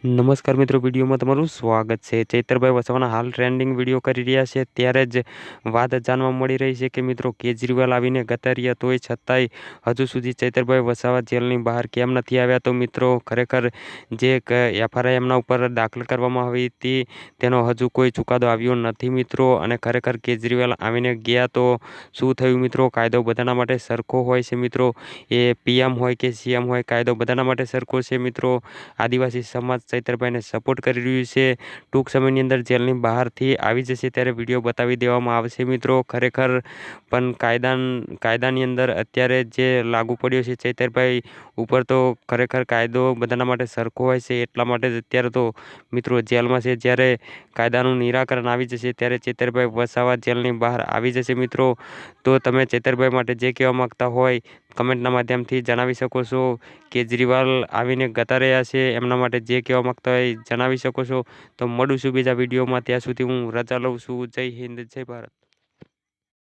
નમસ્કાર મિત્રો, વિડીયોમાં તમારું સ્વાગત છે. ચૈતરભાઈ વસાવાના હાલ ટ્રેન્ડિંગ વીડિયો કરી રહ્યા છે. ત્યારે જ વાત જાણવા મળી રહી છે કે મિત્રો, કેજરીવાલ આવીને ગતા રહ્યા તોય છતાંય હજુ સુધી ચૈતરભાઈ વસાવા જેલની બહાર કેમ નથી આવ્યા? તો મિત્રો, ખરેખર જે એફઆરઆઈ એમના ઉપર દાખલ કરવામાં આવી હતી, તેનો હજુ કોઈ ચુકાદો આવ્યો નથી મિત્રો. અને ખરેખર કેજરીવાલ આવીને ગયા તો શું થયું મિત્રો? કાયદો બધાના માટે સરખો હોય છે મિત્રો? એ પીએમ હોય કે સીએમ હોય, કાયદો બધાના માટે સરખો છે મિત્રો? આદિવાસી સમાજ ચૈતરભાઈને સપોર્ટ કરી રહ્યું છે. ટૂંક સમયની અંદર જેલની બહારથી આવી જશે ત્યારે વીડિયો બતાવી દેવામાં આવશે મિત્રો. ખરેખર પણ કાયદા કાયદાની અંદર અત્યારે જે લાગુ પડ્યો છે ચૈતરભાઈ, ઉપર તો ખરેખર કાયદો બધાના માટે સરખો હોય છે, એટલા માટે જ અત્યારે તો મિત્રો જેલમાં છે. જ્યારે કાયદાનું નિરાકરણ આવી જશે ત્યારે ચેતરભાઈ વસાવા જેલની બહાર આવી જશે મિત્રો. તો તમે ચેતરભાઈ માટે જે કહેવા માગતા હોય કમેન્ટના માધ્યમથી જણાવી શકો છો કેજરીવાલ આવીને ગતા રહ્યા છે. એમના માટે જે કહેવા માગતા હોય જણાવી શકો છો. તો મળું છું બીજા વિડીયોમાં. ત્યાં સુધી હું રજા લઉં છું. જય હિન્દ, જય ભારત.